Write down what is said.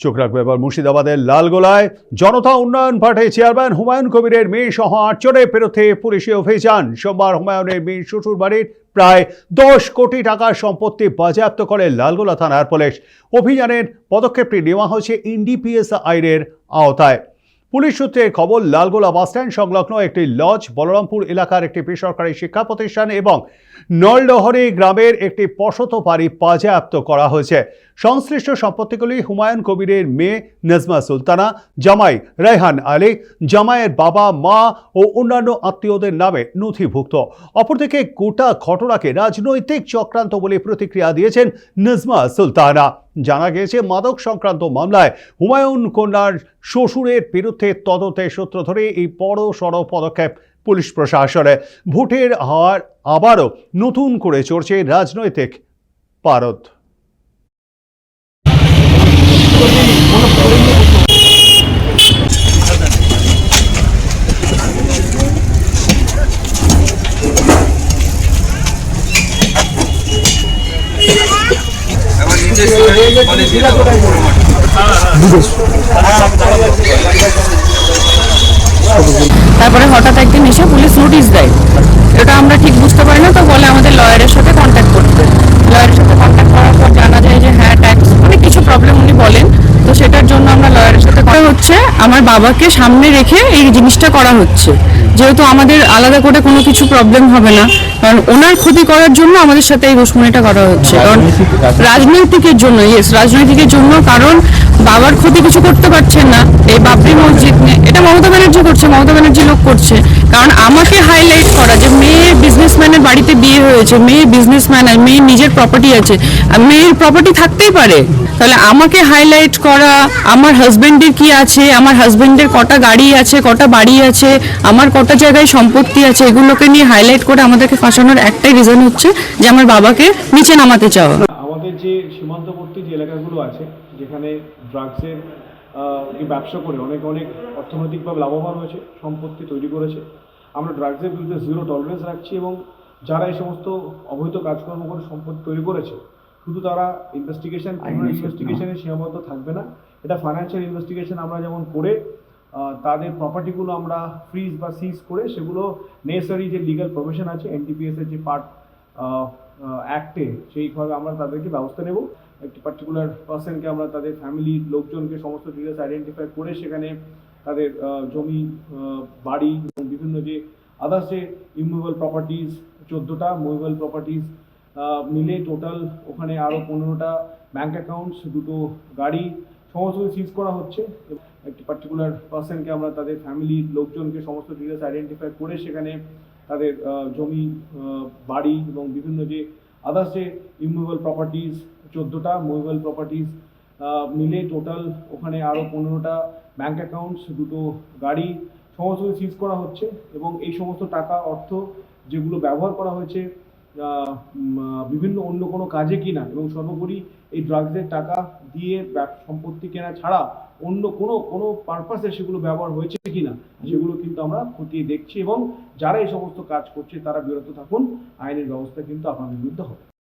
চোখ রাখবে এবার মুর্শিদাবাদের লালগোলায় জনতা উন্নয়ন পার্টির চেয়ারম্যান হুমায়ুন কবিরের মেয়ে সহ আটজনের বিরুদ্ধে পুলিশে অভিযান। সোমবার হুমায়ুনের মেয়ে শ্বশুর বাড়ির প্রায় দশ কোটি টাকার সম্পত্তি বাজেয়াপ্ত করে লালগোলা থানার পুলিশ। অভিযানের পদক্ষেপটি নেওয়া হয়েছে ইন্ডিপিএস আইনের আওতায়। পুলিশ সূত্রে খবর, লালগোলা বাসস্ট্যান্ড সংলগ্ন একটি লজ, বলরামপুর এলাকার একটি বেসরকারি শিক্ষা প্রতিষ্ঠান এবং নলডহরি গ্রামের একটি পশত বাড়ি বাজেয়াপ্ত করা হয়েছে। সংশ্লিষ্ট সম্পত্তিগুলি হুমায়ুন কবিরের মেয়ে নজমা সুলতানা, জামাই রেহান আলী, জামাইয়ের বাবা, মা ও অন্যান্য আত্মীয়দের নামে নথিভুক্ত। অপরদিকে গোটা ঘটনাকে রাজনৈতিক চক্রান্ত বলে প্রতিক্রিয়া দিয়েছেন নজমা সুলতানা। জানা গিয়েছে, মাদক সংক্রান্ত মামলায় হুমায়ুন কন্যার শ্বশুরের বিরুদ্ধে তদন্তের সূত্র ধরে এই বড় সড় পদক্ষেপ পুলিশ প্রশাসনে। ভোটের হার আবারও নতুন করে চড়ছে রাজনৈতিক পারদ। তারপরে হঠাৎ একদিন এসে পুলিশ নোটিশ দেয়। এটা আমরা ঠিক বুঝতে পারি না তো বলে আমাদের লয়ারের সাথে কন্ট্যাক্ট করতে। লয়ারের সাথে কন্ট্যাক্ট করার পর জানা যায় যে হ্যাঁ ট্যাক্স অনেক কিছু প্রবলেম উনি বলেন। তো সেটার জন্য আমরা লয়ারের সাথে কথা হচ্ছে, আমার বাবাকে সামনে রেখে এই জিনিসটা করা হচ্ছে। যেহেতু আমাদের আলাদা করে কোনো কিছু প্রবলেম হবে না, কারণ ওনার ক্ষতি করার জন্য আমাদের সাথে এই দুশ্মনীটা করা হচ্ছে। কারণ রাজনৈতিকের জন্য ইয়েস রাজনৈতিকের জন্য, কারণ বাবার ক্ষতি কিছু করতে পারছেন না, এই বাবরি মসজিদ নিয়ে। এটা মমতা ব্যানার্জি করছে, মমতা ব্যানার্জি লোক করছে। কারণ আমাকে হাইলাইট করা যে মেয়ে বিজনেসম্যানের বাড়িতে বিয়ে হয়েছে, মেয়ে বিজনেসম্যান আর মেয়ে নিজের প্রপার্টি আছে মেয়ের প্রপার্টি থাকতেই পারে। তাহলে আমাকে হাইলাইট করা, আমার হাজবেন্ডের কি আছে, আমার হাজবেন্ডের কটা গাড়ি আছে, কটা বাড়ি আছে, আমার কটা জায়গায় সম্পত্তি আছে, এগুলোকে নিয়ে হাইলাইট করে আমাদেরকে ফাঁসানোর একটাই রিজন হচ্ছে যে আমার বাবাকে নিচে নামাতে চাওয়া। আমাদের যে সীমান্তবর্তী যে এলাকাগুলো আছে, যেখানে ড্রাগসের ব্যবসা করে অনেক অনেক অর্থনৈতিকভাবে লাভবান হয়েছে, সম্পত্তি তৈরি করেছে, আমরা ড্রাগসের বিরুদ্ধে জিরো টলারেন্স রাখছি এবং যারা এই সমস্ত অবৈধ কাজকর্ম করে সম্পত্তি তৈরি করেছে শুধু তারা ইনভেস্টিগেশন ইনভেস্টিগেশনে সীমাবদ্ধ থাকবে না। এটা ফাইন্যান্সিয়াল ইনভেস্টিগেশন আমরা যেমন করে তাদের প্রপার্টিগুলো আমরা ফ্রিজ বা সিজ করে সেগুলো নেসারি যে লিগাল প্রভিশন আছে এনটিপিএস এর যে পার্ট অ্যাক্টে সেইভাবে আমরা তাদেরকে ব্যবস্থা নেব। একটি পার্টিকুলার পার্সনকে আমরা তাদের ফ্যামিলির লোকজনকে সমস্ত ডিটেলস আইডেন্টিফাই করে সেখানে তাদের জমি বাড়ি এবং বিভিন্ন যে আদার্স যে ইমুভেবল প্রপার্টিজ চোদ্দোটা মুভেবল প্রপার্টিজ মিলে টোটাল ওখানে আরও পনেরোটা ব্যাংক অ্যাকাউন্টস দুটো গাড়ি, সমস্ত সিজ করা হচ্ছে। একটি পার্টিকুলার পার্সনকে আমরা তাদের ফ্যামিলির লোকজনকে সমস্ত ডিটেলস আইডেন্টিফাই করে সেখানে তাদের জমি বাড়ি এবং বিভিন্ন যে আদার্স যে ইমুভেবল প্রপার্টিজ চোদ্দোটা মুভেবল প্রপার্টিজ মিলে টোটাল ওখানে আরও পনেরোটা ব্যাংক অ্যাকাউন্টস দুটো গাড়ি, সমস্ত সিজ করা হচ্ছে এবং এই সমস্ত টাকা, অর্থ যেগুলো ব্যবহার করা হয়েছে বিভিন্ন অন্য কোনো কাজে কিনা এবং সর্বোপরি এই ড্রাগসের টাকা দিয়ে সম্পত্তি কেনা ছাড়া অন্য কোনো কোনো পারপাসে সেগুলো ব্যবহার হয়েছে কিনা, সেগুলো কিন্তু আমরা খতিয়ে দেখছি এবং যারা এই সমস্ত কাজ করছে তারা বিরত থাকুন, আইনের ব্যবস্থা কিন্তু আপনাদের বিরুদ্ধে হবে।